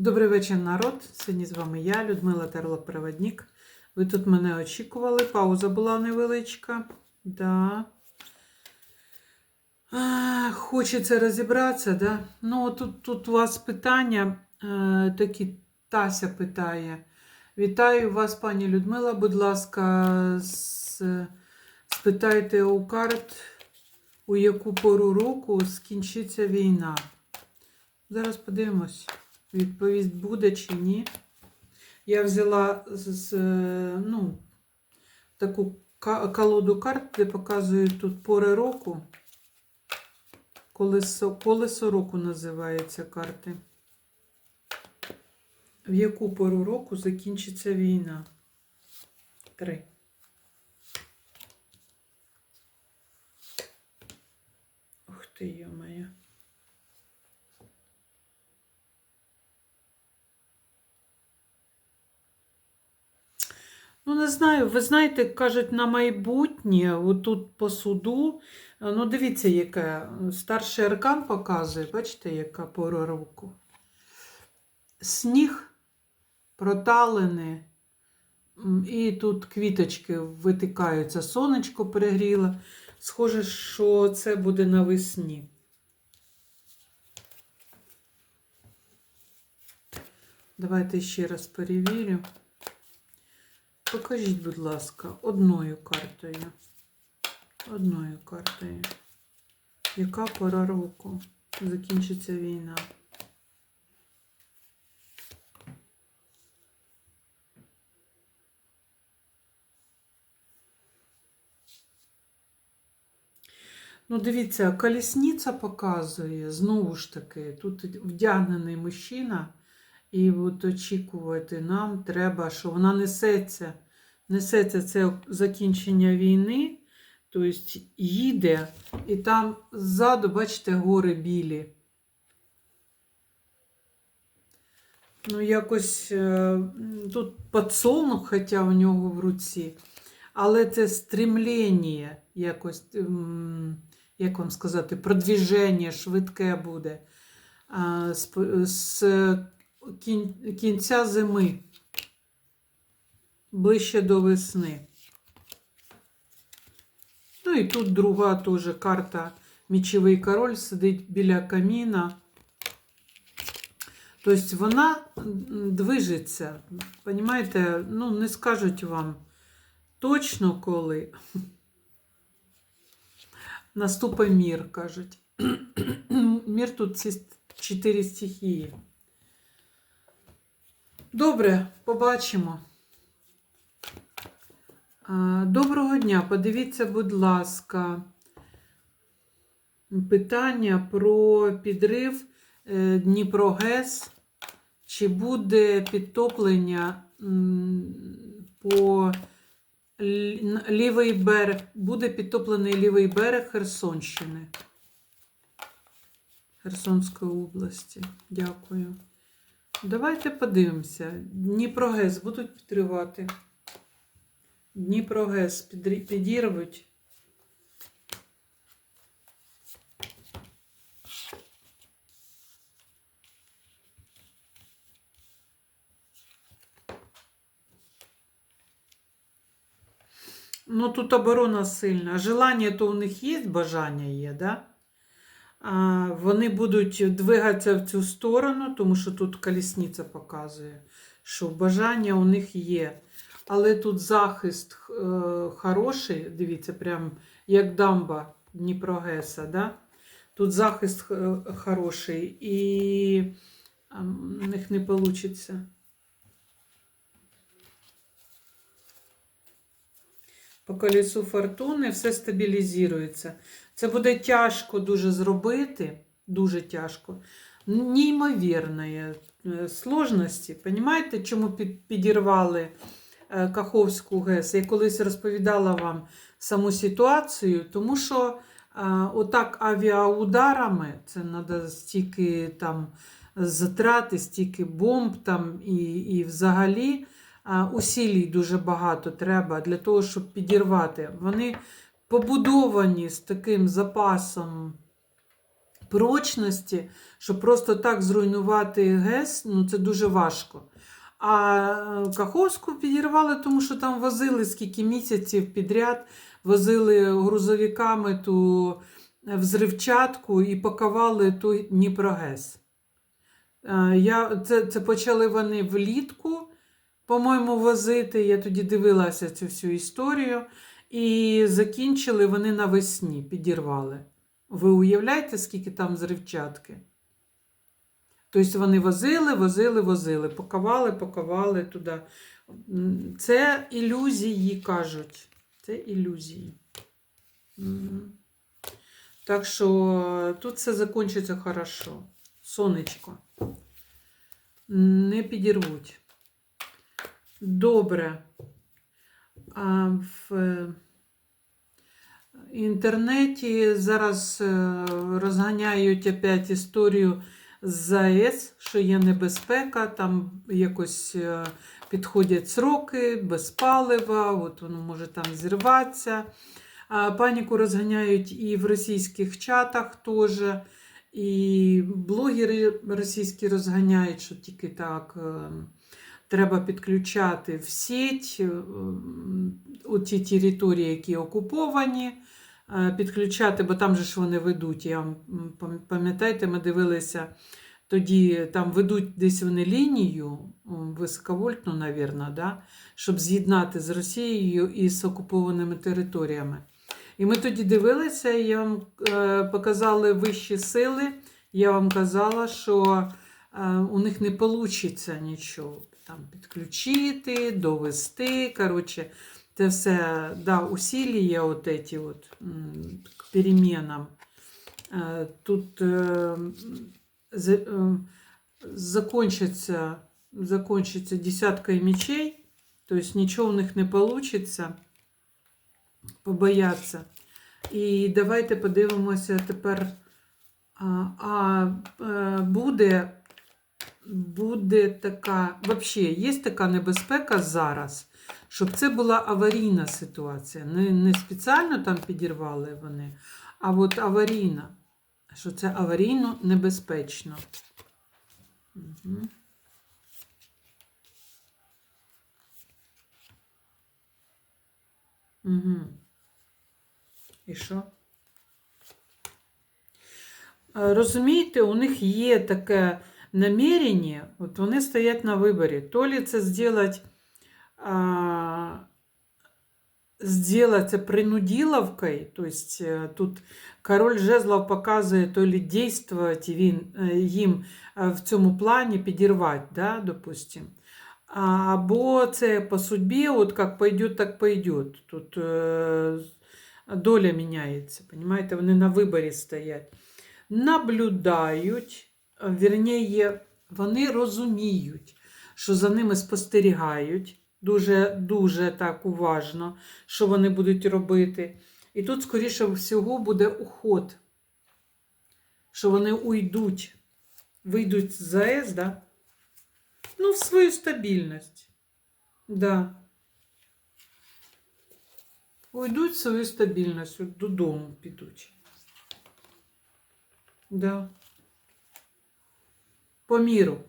Добрий вечір, народ. Сьогодні з вами я, Людмила Терло-Проводник. Ви тут мене очікували. Пауза була невеличка. Да. А, хочеться розібратися, да? Ну, тут, тут у вас питання е, такі Тася питає. Вітаю вас, пані Людмила. Будь ласка, спитайте у карт, у яку пору року скінчиться війна. Зараз подивимось, відповідь буде чи ні. Я взяла з, е, ну, таку колоду карт, де показують тут пори року. Колесо, колесо року називається карти. В яку пору року закінчиться війна? Три. Ух ти, йо-моє. Ну, не знаю, ви знаєте, кажуть, на майбутнє, отут по суду, ну, дивіться, яке старший аркан показує, бачите, яка пора року. Сніг, проталини, і тут квіточки витикаються, сонечко перегріло. Схоже, що це буде навесні. Давайте ще раз перевірю. Покажіть, будь ласка, одною картою. Одною картою. Яка пора року? Закінчиться війна. Ну, дивіться, колісниця показує, знову ж таки, тут вдягнений мужчина, і от очікувати нам треба, що вона несеться, несеться це закінчення війни, тобто їде, і там ззаду, бачите, гори білі. Ну, якось е, тут подсолнух, хоча у нього в руці, але це стремлення, якось, як вам сказати, продвіження швидке буде з, кінця зими, ближче до весни. Ну і тут друга теж карта Мічовий король сидить біля каміна. Тобто вона движеться. Понімаєте, ну не скажуть вам точно коли. Наступить мір, кажуть. Мір тут ці чотири стихії. Добре, побачимо. Доброго дня. Подивіться, будь ласка, питання про підрив е, Дніпрогес. Чи буде підтоплення по лівий берег, буде підтоплений лівий берег Херсонщини? Херсонської області. Дякую. Давайте подивимося. Дніпрогес будуть підривати. Дніпрогес підрі- підірвуть. Ну, тут оборона сильна. Желання то у них є, бажання є, да? Вони будуть двигатися в цю сторону, тому що тут колісниця показує, що бажання у них є. Але тут захист е, хороший, дивіться, прям як дамба Дніпрогеса. Да? Тут захист е, хороший і а, в них не вийде. По колесу фортуни все стабілізується. Це буде тяжко дуже зробити, дуже тяжко. Неймовірної е, сложності. Понимаєте, чому підірвали е, Каховську ГЕС? Я колись розповідала вам саму ситуацію, тому що е, отак авіаударами це треба стільки там затрати, стільки бомб там і, і взагалі усілій дуже багато треба для того, щоб підірвати. Вони побудовані з таким запасом прочності, що просто так зруйнувати ГЕС, ну це дуже важко. А е, Каховську підірвали, тому що там возили скільки місяців підряд, возили грузовиками ту взривчатку і пакували той Дніпрогес. Е, Я, це, це почали вони влітку, по-моєму, возити. Я тоді дивилася цю всю історію. І закінчили вони навесні, підірвали. Ви уявляєте, скільки там зривчатки? Тобто вони возили, возили, возили, пакували, пакували туди. Це ілюзії кажуть. Це ілюзії. Так що тут все закінчиться хорошо. Сонечко. Не підірвуть. Добре. В е, інтернеті зараз е, розганяють опять історію з ЗАЕС, що є небезпека, там якось е, підходять сроки без палива, от воно може там зірватися. Паніку розганяють і в російських чатах теж. І блогери російські розганяють, що тільки так треба підключати в сеть е, у ті території, які окуповані, е, підключати, бо там же ж вони ведуть. Я вам пам'ятаєте, ми дивилися тоді, там ведуть десь вони лінію високовольтну, навірно, да? щоб з'єднати з Росією і з окупованими територіями. І ми тоді дивилися, і я вам е, показали вищі сили. Я вам казала, що у них не вийде нічого там підключити, довести. Коротше, це все да, усилия от эти от, м, к переменам. Е, Тут е, з- е, закончиться, закончиться десяткою мечей, тобто нічого у них не вийде побояться. І давайте подивимося тепер. А, а е, буде, буде така, взагалі, є така небезпека зараз, щоб це була аварійна ситуація. Не, не спеціально там підірвали вони, а от аварійна. Що це аварійно небезпечно. Угу. Угу. І що? Е, Розумієте, у них є таке намірення, от вони стоять на виборі. То ли це зробити, а, сделать це принудиловкою, тобто е, тут король жезлов показує то ли действувати він, е, їм е, в цьому плані, підірвати, да, допустим. А, Або це по судьбі, от як пойдет, так пойдет. Тут е, доля міняється, понимаєте? Вони на виборі стоять. Наблюдають, Вірніше, вони розуміють, що за ними спостерігають дуже, дуже так уважно, що вони будуть робити. І тут, скоріше всього, буде уход, що вони уйдуть, вийдуть з ЗАЕС, да? ну, в свою стабільність. Да. Уйдуть в свою стабільність, додому підуть. Да. По міру.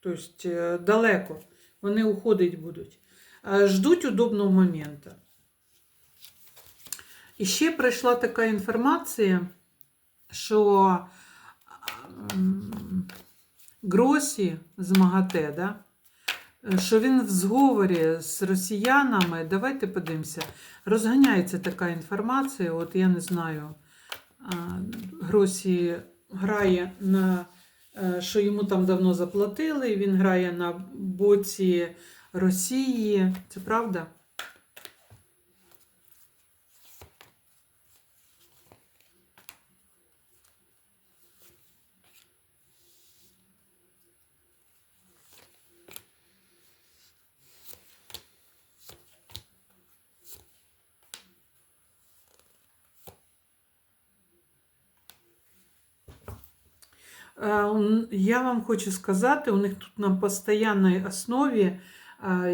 Тобто е, далеко. Вони уходить будуть. Е, Ждуть удобного моменту. І ще прийшла така інформація, що Гросі з МАГАТЕ, да? що він в зговорі з росіянами, давайте подивимося, розганяється така інформація, от я не знаю, Гросі грає на, що йому там давно заплатили, він грає на боці Росії. Це правда? Я вам хочу сказати, у них тут на постійній основі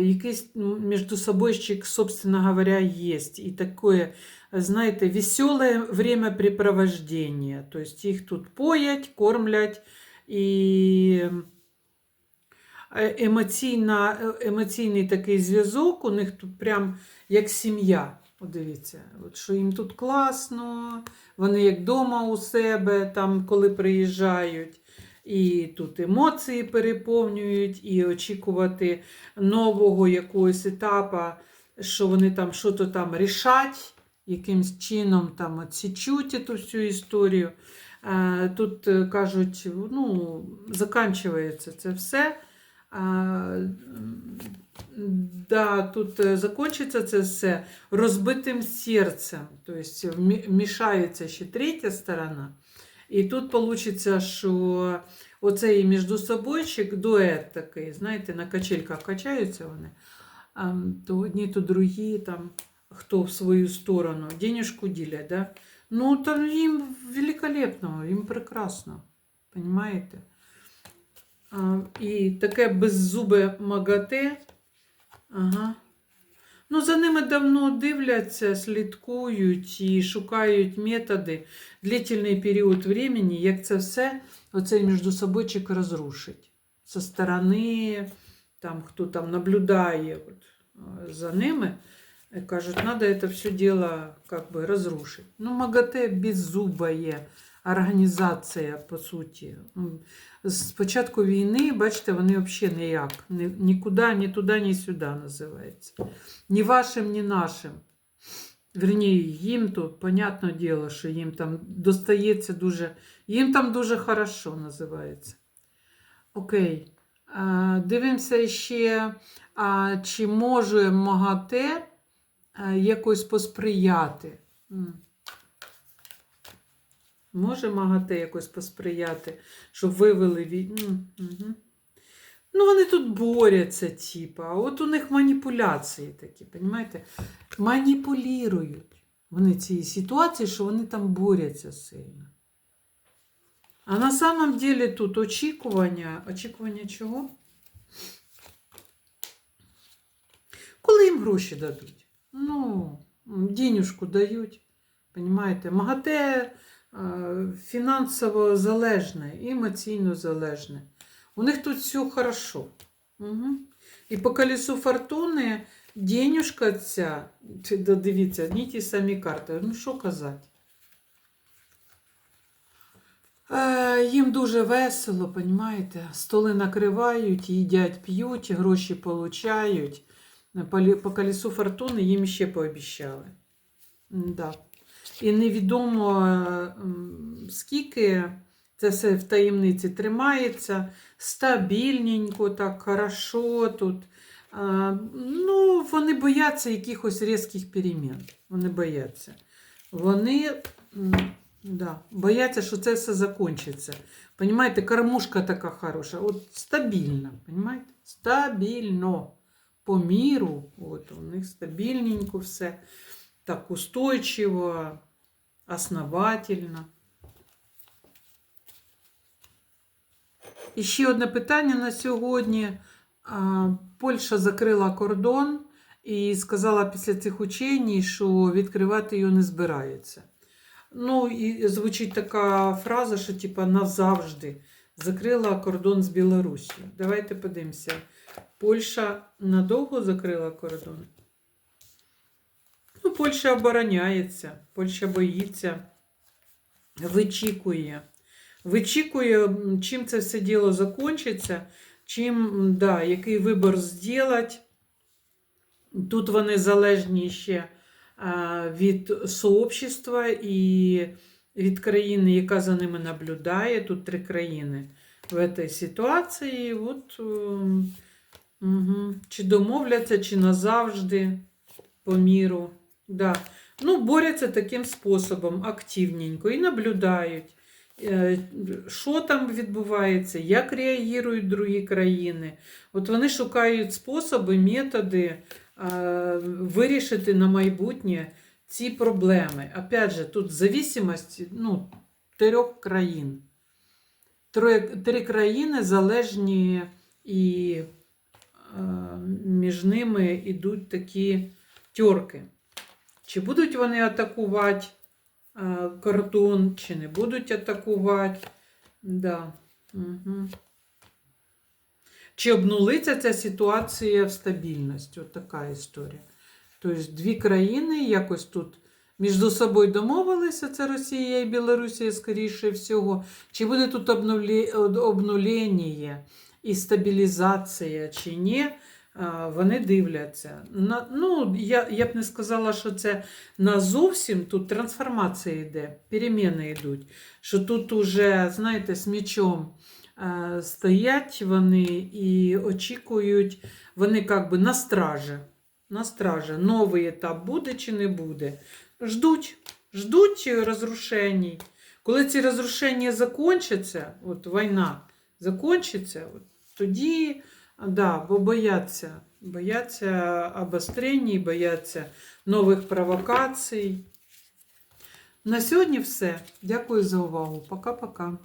якийсь між собойчик, собственно говоря, есть. І таке, знаєте, веселе времяпрепровождение. Тобто їх тут поять, кормлять і е, е, емоційний такий зв'язок у них тут прям як сім'я. От дивіться, от що їм тут класно, вони як вдома у себе, там, коли приїжджають. І тут емоції переповнюють, і очікувати нового якогось етапу, що вони там що то там рішать, якимсь чином там відсічуть цю всю історію. Е, Тут е, кажуть, ну, заканчується це все. Да, тут е, закінчиться це все розбитим серцем. Тобто мішається ще третя сторона. І тут вийде, що оцей міждусобойчик, дует такий, знаєте, на качельках качаються вони, то одні, то другі, там, хто в свою сторону, денежку ділять, да? Ну, там їм великолепно, їм прекрасно. Понимаєте? І таке беззубе магате. Ага. Ну, за ними давно дивляться, слідкують і шукають методи, длительний період времени, як це все, оцей міждусобойчик розрушить. Со сторони, там, хто там наблюдає от, за ними, е, кажуть, треба це все дело как бы разрушить. Ну, МАГАТЕ беззубає організація, по суті. М, З початку війни, бачите, вони взагалі ніяк. Нікуди, ні туди, ні сюди називається. Ні вашим, ні нашим. Верні, їм то, понятне діло, що їм там достається дуже, їм там дуже хорошо називається. Окей. Дивимося ще, чи може МАГАТЕ якось посприяти. Може МАГАТЕ якось посприяти, щоб вивели війну. Угу. Ну, вони тут борються, типа. А от у них маніпуляції такі, розумієте? Маніпулюють вони цієї ситуації, що вони там борються сильно. А на самом деле тут очікування. Очікування чого? Коли їм гроші дадуть? Ну, денюжку дають. Понимаєте? МАГАТЕ фінансово залежне, і емоційно залежне. У них тут все хорошо. Угу. І по колесу фортуни денюжка ця, дивіться, одні ті самі карти. Ну, що казати? Е, їм дуже весело, понімаєте? Столи накривають, їдять, п'ють, гроші получають. По, лі- по колесу фортуни їм ще пообіщали. Да. І невідомо е, скільки це все в таємниці тримається, стабільненько, так, хорошо тут. Ну, вони бояться якихось різких перемін. Вони бояться. Вони да, бояться, що це все закінчиться. Понимаєте, кормушка така хороша, от стабільна, понимаєте? Стабільно. По міру, от у них стабільненько все, так устойчиво, основательно. І ще одне питання на сьогодні. Польща закрила кордон і сказала після цих учень, що відкривати його не збирається. Ну, і звучить така фраза, що типа назавжди закрила кордон з Білорусі. Давайте подивимося. Польща надовго закрила кордон? Ну, Польща обороняється, Польща боїться, вичікує. Вичікує, чим це все діло закінчиться, чим, да, який вибір зробити. Тут вони залежні ще від сообщества і від країни, яка за ними наблюдає. Тут три країни в цій ситуації. От, угу. Чи домовляться, чи назавжди по міру. Да. Ну, борються таким способом активненько і наблюдають. Е, Що там відбувається, як реагують другі країни. От вони шукають способи, методи е, вирішити на майбутнє ці проблеми. Опять же, тут зависимость ну, трьох країн. Три країни залежні і е, між ними йдуть такі тьорки. Чи будуть вони атакувати е, кордон, чи не будуть атакувати. Да. Угу. Чи обнулиться ця ситуація в стабільності? От така історія. Тобто дві країни якось тут між собою домовилися, це Росія і Білорусія, скоріше всього. Чи буде тут обнулення і стабілізація, чи ні? Вони дивляться. На, ну, я, я б не сказала, що це на зовсім тут трансформація йде, переміни йдуть. Що тут уже, знаєте, з мічом стоять вони і очікують, вони як би на стражі. На стражі. Новий етап буде чи не буде. Ждуть, ждуть розрушень. Коли ці розрушення закінчаться, от війна закінчиться, от, тоді, да, бо бояться, бояться обострень, бояться нових провокацій. На сьогодні все. Дякую за увагу. Пока-пока.